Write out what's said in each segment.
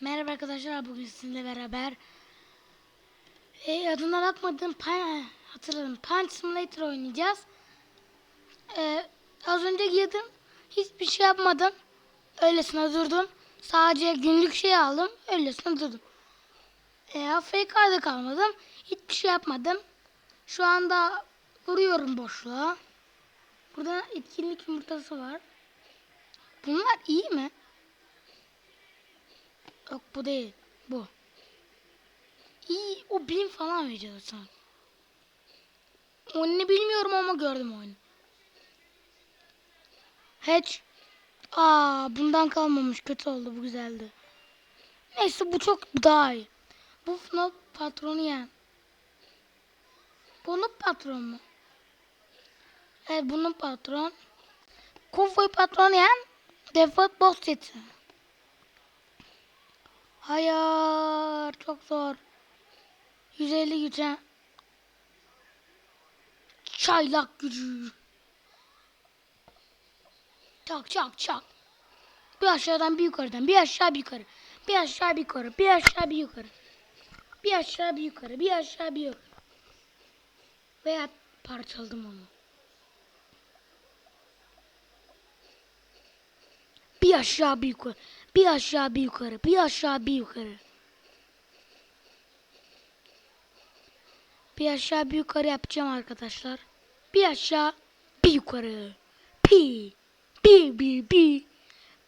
Merhaba arkadaşlar bugün sizinle beraber e, adına bakmadım pan, hatırladım Punch Simulator oynayacağız. E, az önce girdim hiçbir şey yapmadım öylesine durdum sadece günlük şey aldım öylesine durdum. E, AFK'da kalmadım hiçbir şey yapmadım şu anda vuruyorum boşluğa. Burada etkinlik yumurtası var. Bunlar iyi mi? Yok bu değil. Bu. İyi. O bin falan veriyor sanki. Oyunu bilmiyorum ama gördüm oyunu. Hiç. Aa bundan kalmamış. Kötü oldu. Bu güzeldi. Neyse bu çok daha iyi. Bu FNAF patronu yani. Bunun patron mu? Evet bunun patron. Konvoy patron yani. Default boss seti. Hayır çok zor. 150 güce. Çaylak gücü. Çak çak çak. Bir aşağıdan bir yukarıdan bir aşağı bir yukarı. Bir aşağı bir yukarı bir aşağı bir yukarı. Bir aşağı bir yukarı bir aşağı bir yukarı. Veya parçaladım onu. Bir aşağı bir yukarı. Bir aşağı bir yukarı. Bir aşağı bir yukarı. Bir aşağı bir yukarı yapacağım arkadaşlar. Bir aşağı bir yukarı. Pi. Bi bi bi.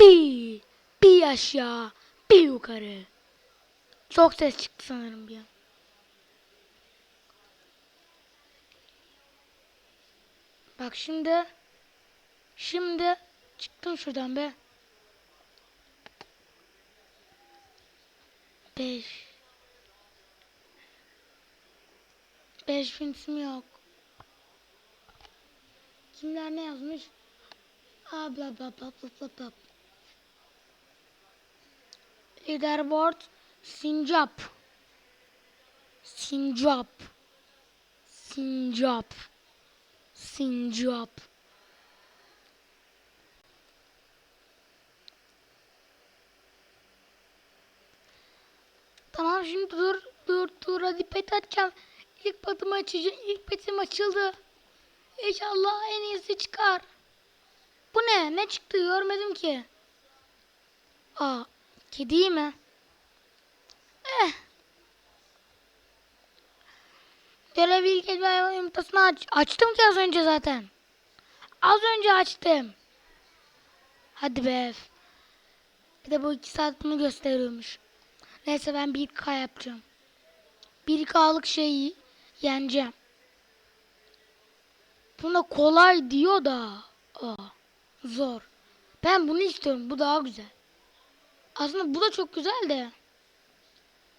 Bi. Bir aşağı bir yukarı. Çok ses çıktı sanırım bir an. Bak şimdi. Şimdi çıktım şuradan be. Beş. Beş finsim yok. Kimler ne yazmış? Aa bla bla bla bla bla bla. Leaderboard Sincap. Sincap. Sincap. Sincap. Tamam şimdi dur dur dur hadi pet açacağım. İlk petimi açacağım. İlk petim açıldı. İnşallah en iyisi çıkar. Bu ne? Ne çıktı? Görmedim ki. Aa, kedi mi? Eh. Görev ilk kez hayvan yumurtasını aç. Açtım ki az önce zaten. Az önce açtım. Hadi be. Bir de bu iki saat bunu gösteriyormuş. Neyse ben 1K yapacağım. 1K'lık şeyi yeneceğim. Buna kolay diyor da. Aa, zor. Ben bunu istiyorum. Bu daha güzel. Aslında bu da çok güzel de.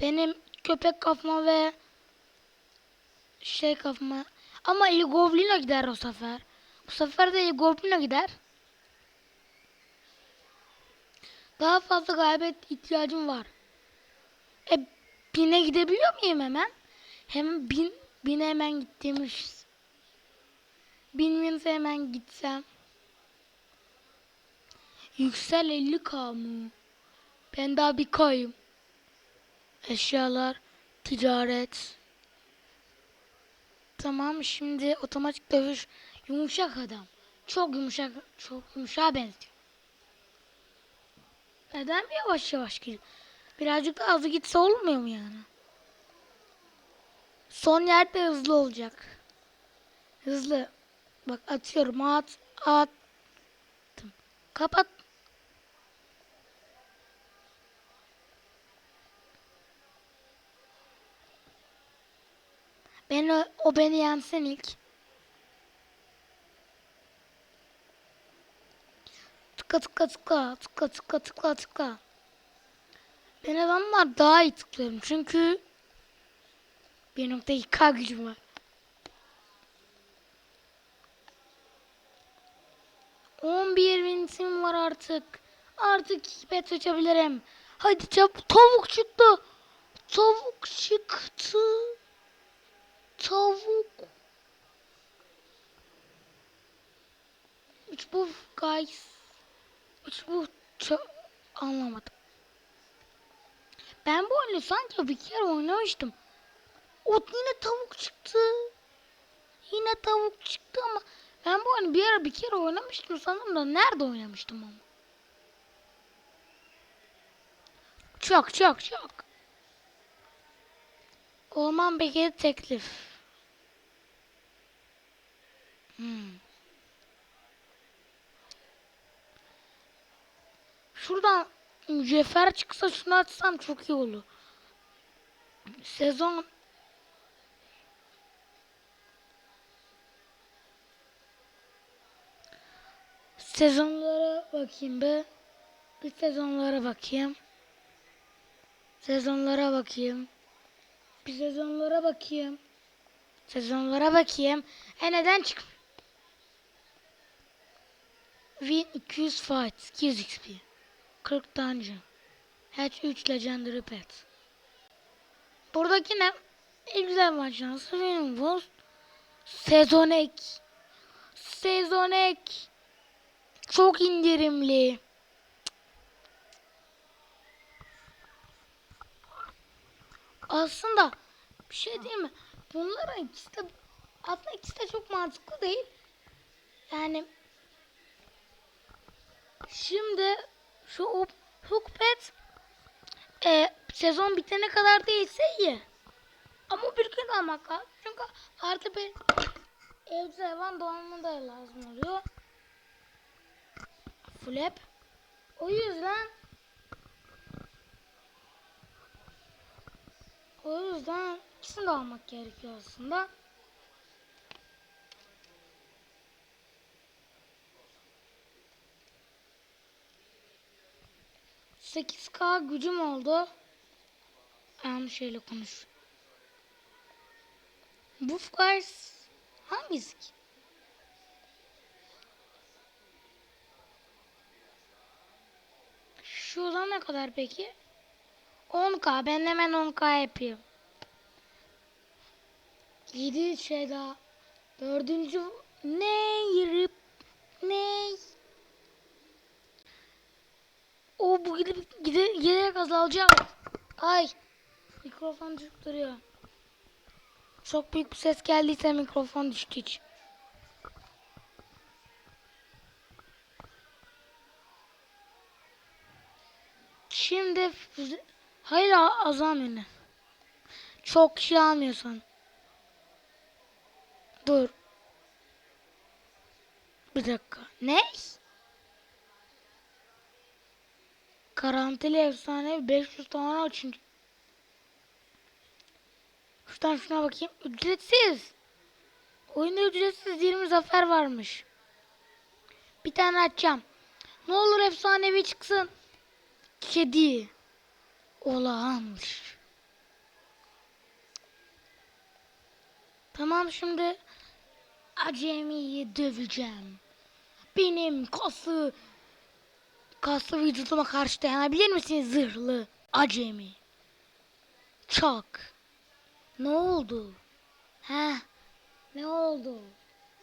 Benim köpek kafama ve şey kafama. Ama El Goblin'e gider o sefer. Bu sefer de El Goblin'e gider. Daha fazla galibiyet ihtiyacım var. E bine gidebiliyor muyum hemen? Hemen bin, bine hemen gittiğimiz. Bin binse hemen gitsem. Yüksel 50k mı? Ben daha bir kayım. Eşyalar, ticaret. Tamam şimdi otomatik dövüş. Yumuşak adam. Çok yumuşak, çok yumuşağa benziyor. Neden yavaş yavaş gidiyor? Birazcık daha hızlı gitse olmuyor mu yani? Son yerde hızlı olacak. Hızlı. Bak atıyorum. At. Attım. Kapat. Ben o, o beni yensen ilk. Tıka tıka tıka tıka tıka tıka tıka. Ben adamlar daha iyi tıklıyorum çünkü 1.2k gücüm var. 11 binsim var artık. Artık pet açabilirim. Hadi çabuk tavuk çıktı. Tavuk çıktı. Tavuk. Üç bu guys. Üç bu anlamadım. Ben bu oyunu sanki bir kere oynamıştım. O yine tavuk çıktı. Yine tavuk çıktı ama ben bu oyunu bir ara bir kere oynamıştım sanırım da nerede oynamıştım ama. Çok çok çok. Orman Bekir'i teklif. Hmm. Şuradan mücevher çıksa şunu açsam çok iyi olur. Sezon Sezonlara bakayım be. Bir sezonlara bakayım. Sezonlara bakayım. Bir sezonlara bakayım. Sezonlara bakayım. E neden çık? Win 200 fight, 200 XP. 40 dungeon. Hatch 3 legendary pet. Buradaki ne? En güzel maç şansı benim bu. Sezon ek. Sezon ek. Çok indirimli. Aslında bir şey değil mi? Bunların ikisi de aslında ikisi de çok mantıklı değil. Yani şimdi şu Hook- Hookpet e, sezon bitene kadar değilse iyi. Ama bir gün almak lazım. Çünkü artık bir evcil hayvan doğumunda da lazım oluyor. Flap. O yüzden o yüzden ikisini de almak gerekiyor aslında. Sekiz K gücüm oldu. Yanlış şeyle konuş. Buff Guys hangisi ki? Şurada ne kadar peki? 10k. Ben hemen 10k yapayım. 7 şey daha. Dördüncü ne yırıp ne? O bu gidip azalacak. Ay. Mikrofon düşüp duruyor. Çok büyük bir ses geldiyse mikrofon düştü hiç. Şimdi hayır a- azalmıyor ne? Çok kişi almıyorsan. Dur. Bir dakika. Ne? Garantili efsane 500 tane açınca. Şuradan şuna bakayım. Ücretsiz. Oyunda ücretsiz 20 zafer varmış. Bir tane açacağım. Ne olur efsanevi çıksın. Kedi. Olağanmış. Tamam şimdi acemiyi döveceğim. Benim kaslı kaslı vücuduma karşı dayanabilir misiniz zırhlı acemi? Çak. Ne oldu? He? Ne oldu?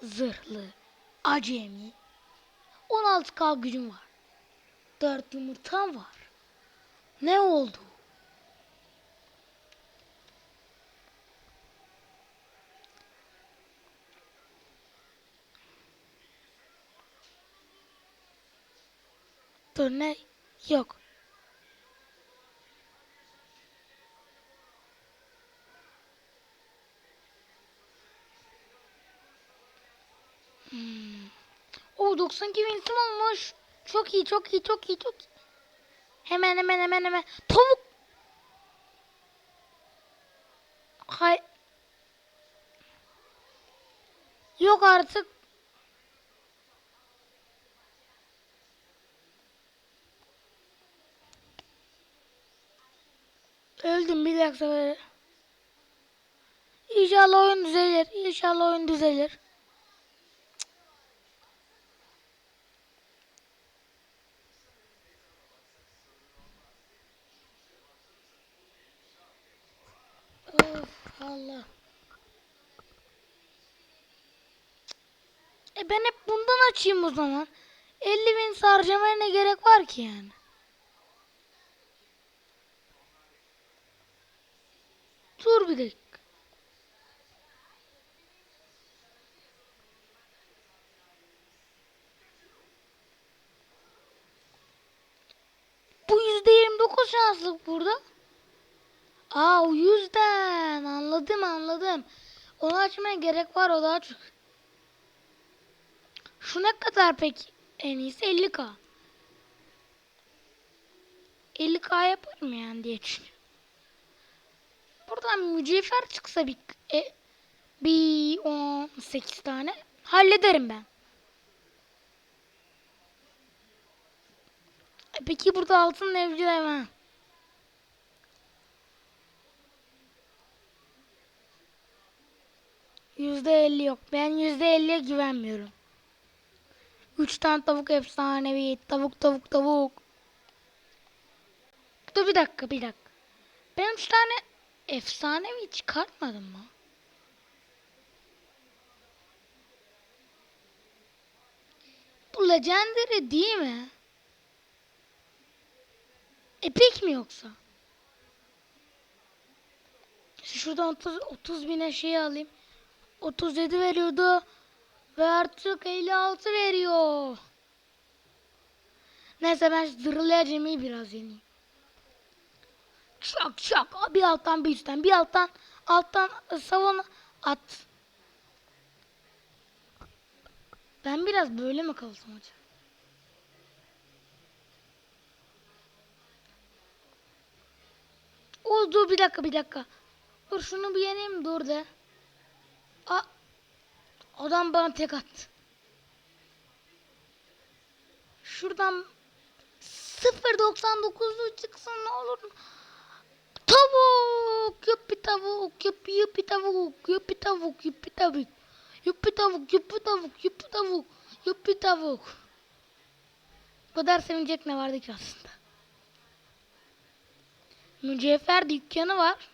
Zırhlı acemi. 16k gücüm var. 4 yumurtam var. Ne oldu? Ne? Yok. Hmm. O 92 binsim olmuş. Çok iyi, çok iyi, çok iyi, çok iyi. Hemen hemen hemen hemen. Tavuk. Hay. Yok artık. Öldüm bir dakika böyle. İnşallah oyun düzelir. İnşallah oyun düzelir. Of Allah. E ben hep bundan açayım o zaman. 50 bin harcamaya ne gerek var ki yani? Dur bir dakika. Bu yüzde yirmi dokuz şanslık burada. Aa o yüzden anladım anladım. Onu açmaya gerek var o daha çok. Şu ne kadar peki? En iyisi 50k. 50k yaparım yani diye düşünüyorum. Buradan mücevher çıksa bir e, bir 18 tane hallederim ben. E Peki burada altın evcil. Yüzde elli yok. Ben yüzde elliye güvenmiyorum. Üç tane tavuk efsanevi. Tavuk tavuk tavuk. Dur bir dakika bir dakika. Ben üç tane efsanevi çıkartmadım mı? Bu legendary değil mi? Epic mi yoksa? Şuradan 30, 30 bine şey alayım. 37 veriyordu. Ve artık 56 veriyor. Neyse ben zırhlayacağımı biraz yeneyim. Şak şak. Bir alttan bir üstten. Bir alttan alttan savun at. Ben biraz böyle mi kalsam acaba? O dur bir dakika bir dakika. Dur şunu bir yeneyim dur de. A Adam bana tek attı. Şuradan 0.99'lu çıksın ne olur. Tavuk, yuppi tavuk, yuppi yuppi tavuk, yuppi tavuk, yuppi tavuk. Yuppi tavuk, yuppi tavuk, yuppi tavuk, yuppi tavuk. Bu kadar sevinecek ne vardı ki aslında. Mücevher dükkanı var.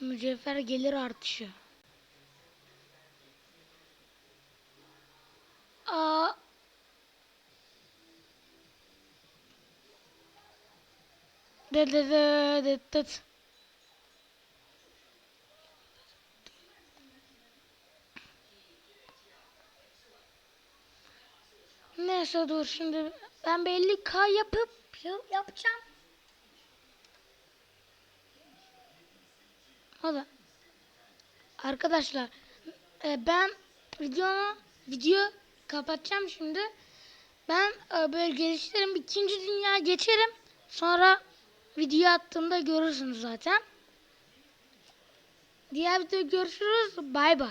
Mücevher gelir artışı. Aa. De de de de de. Neyse dur şimdi ben belli K yapıp yapacağım. Hadi. Arkadaşlar e, ben videonu video kapatacağım şimdi. Ben e, böyle geliştiririm. ikinci dünya geçerim. Sonra video attığımda görürsünüz zaten. Diğer videoda görüşürüz. Bay bay.